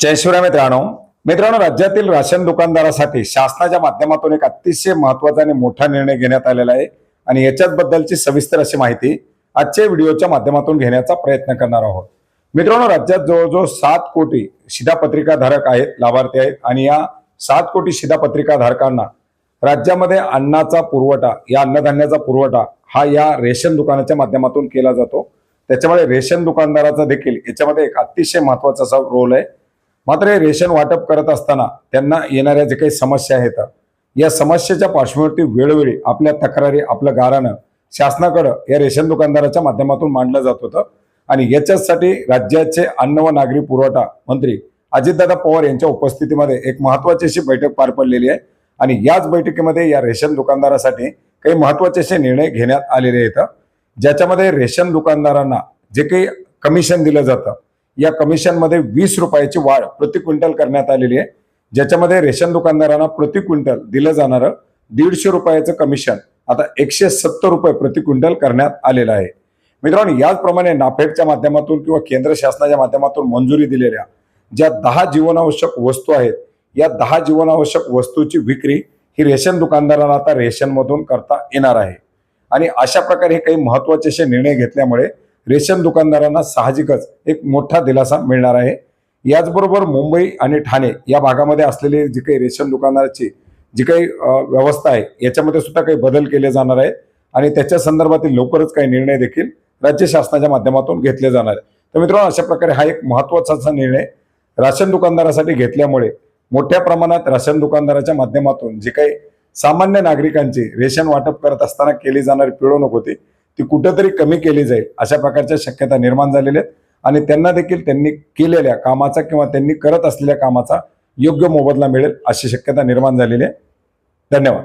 जय शिवराय मित्रांनो. मित्रांनो राज्यातील राशन दुकानदारासाठी शासनाच्या माध्यमातून एक अतिशय महत्त्वाचा आणि मोठा निर्णय घेण्यात आलेला आहे. आणि याच्याच बद्दलची सविस्तर अशी माहिती आजच्या व्हिडिओच्या माध्यमातून घेण्याचा प्रयत्न करणार आहोत. मित्रांनो राज्यात जवळजवळ सात कोटी शिधापत्रिका धारक आहेत लाभार्थी आहेत. आणि या सात कोटी शिधापत्रिका धारकांना राज्यामध्ये अन्नाचा पुरवठा या अन्नधान्याचा पुरवठा हा या रेशन दुकानाच्या माध्यमातून केला जातो. त्याच्यामुळे रेशन दुकानदाराचा देखील याच्यामध्ये एक अतिशय महत्त्वाचा असा रोल आहे. मात्र हे रेशन वाटप करत असताना त्यांना येणाऱ्या जे काही समस्या आहेत या समस्येच्या पार्श्वभूमीवरती वेळोवेळी आपल्या तक्रारी आपलं गारानं शासनाकडं या रेशन दुकानदाराच्या माध्यमातून मांडलं जात होतं. आणि याच्यासाठी राज्याचे अन्न व नागरी पुरवठा मंत्री अजितदादा पवार यांच्या उपस्थितीमध्ये एक महत्वाची अशी बैठक पार पडलेली आहे. आणि याच बैठकीमध्ये या रेशन दुकानदारासाठी काही महत्त्वाचे असे निर्णय घेण्यात आलेले आहेत. ज्याच्यामध्ये रेशन दुकानदारांना जे काही कमिशन दिलं जातं या कमिशनमध्ये वीस रुपयाची वाढ प्रति क्विंटल करण्यात आलेली आहे. ज्याच्यामध्ये रेशन दुकानदारांना प्रति क्विंटल दिलं जाणारं दीडशे रुपयाचं कमिशन आता एकशे सत्तर रुपये प्रति क्विंटल करण्यात आलेलं आहे. मित्रांनो याचप्रमाणे नाफेडच्या माध्यमातून किंवा केंद्र शासनाच्या माध्यमातून मंजुरी दिलेल्या ज्या दहा जीवनावश्यक वस्तू आहेत या दहा जीवनावश्यक वस्तूची विक्री ही रेशन दुकानदारांना आता रेशनमधून करता येणार आहे. आणि अशा प्रकारे हे काही महत्त्वाचे असे निर्णय घेतल्यामुळे रेशन दुकानदारांना साहजिकच एक मोठा दिलासा मिळणार आहे. याचबरोबर मुंबई आणि ठाणे या भागामध्ये असलेले जी काही रेशन दुकानाची जी काही व्यवस्था आहे याच्यामध्ये सुद्धा काही बदल केले जाणार आहेत आणि त्याच्या संदर्भातील लवकरच काही निर्णय देखील राज्य शासनाच्या माध्यमातून घेतले जाणार आहे तर मित्रांनो अशा प्रकारे हा एक महत्त्वाचा असा निर्णय राशन दुकानदारासाठी घेतल्यामुळे मोठ्या प्रमाणात राशन दुकानदाराच्या माध्यमातून जे काही सामान्य नागरिकांची रेशन वाटप करत असताना केली जाणारी पिळवणूक होती. ती कुठंतरी कमी केली जाईल अशा प्रकारच्या शक्यता निर्माण झालेल्या आहेत. आणि त्यांना देखील त्यांनी केलेल्या कामाचा किंवा त्यांनी करत असलेल्या कामाचा योग्य मोबदला मिळेल अशी शक्यता निर्माण झालेली आहे. धन्यवाद.